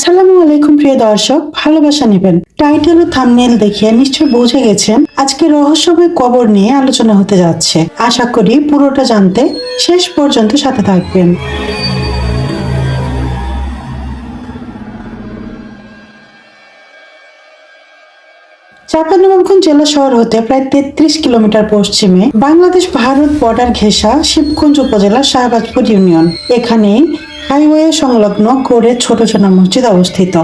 আসসালামু আলাইকুম প্রিয় দর্শক, ভালোবাসা নেবেন। টাইটেল ও থামনেল দেখে নিশ্চয় বুঝে গেছেন আজকে রহস্যময় কবর নিয়ে আলোচনা হতে যাচ্ছে। আশা করি পুরোটা জানতে শেষ পর্যন্ত সাথে থাকবেন। চাঁপাইনবাবগঞ্জ জেলা শহর হতে প্রায় তেত্রিশ কিলোমিটার পশ্চিমে বাংলাদেশ ভারত বর্ডার ঘেঁষা শিবগঞ্জ উপজেলার শাহবাজপুর ইউনিয়ন। এখানে হাইওয়ে সংলগ্ন করে ছোট ছোট মসজিদ অবস্থিত।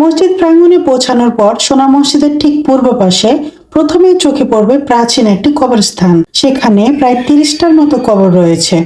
মসজিদ প্রাঙ্গণে পৌঁছানোর পর সোনা মসজিদের ঠিক পূর্ব পাশে প্রথমে চোখে পড়বে প্রাচীন একটি কবরস্থান। সেখানে প্রায় তিরিশটার মতো কবর রয়েছে।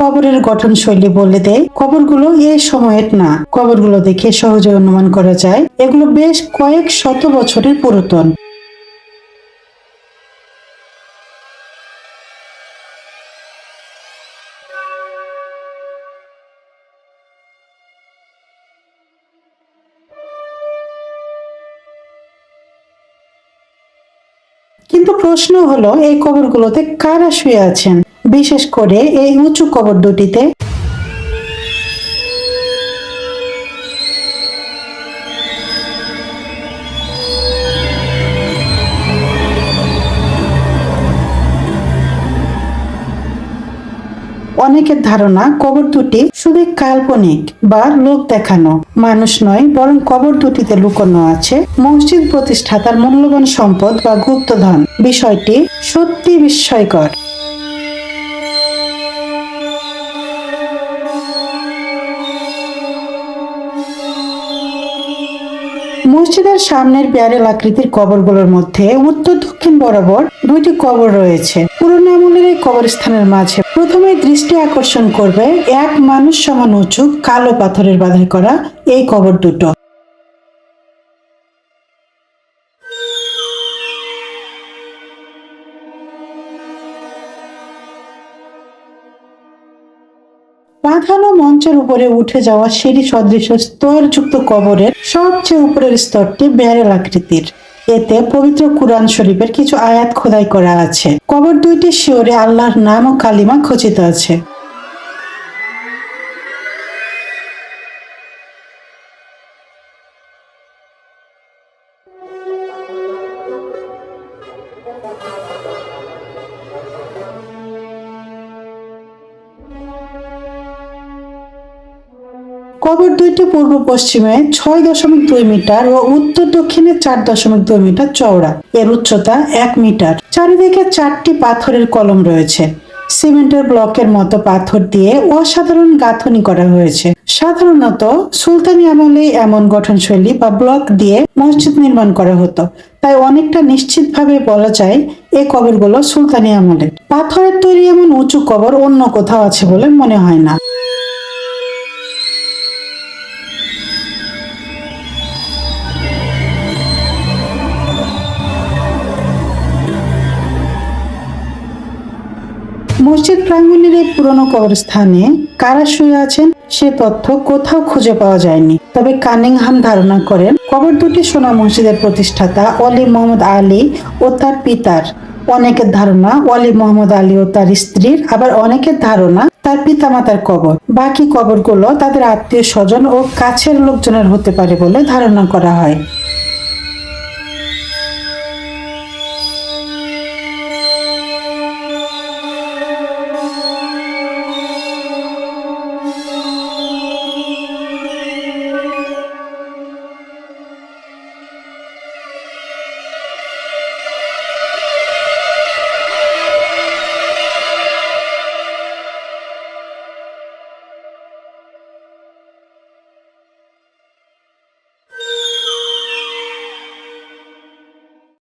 কবরের গঠন শৈলী বলে দেয়, কবরগুলো এ সময়ের না। কবরগুলো দেখে সহজে অনুমান করা যায়, এগুলো বেশ কয়েক শত বছরের পুরাতন। কিন্তু প্রশ্ন হলো, এই কবরগুলোতে কারা শুয়ে আছেন? বিশেষ করে এই উঁচু কবর দুটিতে। অনেকের ধারণা কবর দুটি শুধু কাল্পনিক বা লোক দেখানো মানুষ নয়, বরং কবর দুটিতে লুকোনো আছে। মসজিদ প্রতিষ্ঠাতার মূল্যবান সম্পদ বা গুপ্তধন। বিষয়টি সত্যি বিস্ময়কর। মসজিদের সামনের প্যারেল আকৃতির কবরগুলোর মধ্যে উত্তর, দক্ষিণ বরাবর দুইটি কবর রয়েছে। পুরোনো আমলের এই কবরস্থানের মাঝে প্রথমে দৃষ্টি আকর্ষণ করবে এক মানুষ সমান উঁচু, কালো পাথরের বাধাই করা এই কবর দুটো। বাঁধানো মঞ্চের উপরে উঠে যাওয়া সিঁড়ি সদৃশ স্তরযুক্ত কবরের সবচেয়ে উপরের স্তরটি ব্যারেল আকৃতির। এতে পবিত্র কুরআন শরীফের কিছু আয়াত খোদাই করা আছে। কবর দুইটি শিওরে আল্লাহর নাম ও কালিমা খচিত আছে। কবর দুইটি পূর্ব পশ্চিমে ছয় দশমিক দুই মিটার ও উত্তর দক্ষিণে চার দশমিক দুই মিটার চওড়া। এর উচ্চতা এক মিটার। চারিদিকে চারটি পাথরের কলম রয়েছে। সিমেন্টের ব্লকের মতো পাথর দিয়ে অসাধারণ গাঁথনি করা হয়েছে। সাধারণত সুলতানি আমলে এমন গঠনশৈলী বা ব্লক দিয়ে মসজিদ নির্মাণ করা হতো। তাই অনেকটা নিশ্চিতভাবে বলা যায় এই কবরগুলো সুলতানি আমলের পাথরের তৈরি এমন উঁচু কবর অন্য কোথাও আছে বলে মনে হয় না। মসজিদ প্রাঙ্গণের এই পুরনো কবরস্থানে কারা শুয়ে আছেন সে তথ্য কোথাও খুঁজে পাওয়া যায়নি। তবে কানিংহাম ধারণা করেন, কবর দুটি সোনা মসজিদের প্রতিষ্ঠাতা অলি মোহাম্মদ আলী ও তার পিতার। অনেকের ধারণা অলি মোহাম্মদ আলী ও তার স্ত্রীর, আবার অনেকের ধারণা তার পিতামাতার কবর। বাকি কবরগুলো তাদের আত্মীয় স্বজন ও কাছের লোকজনের হতে পারে বলে ধারণা করা হয়।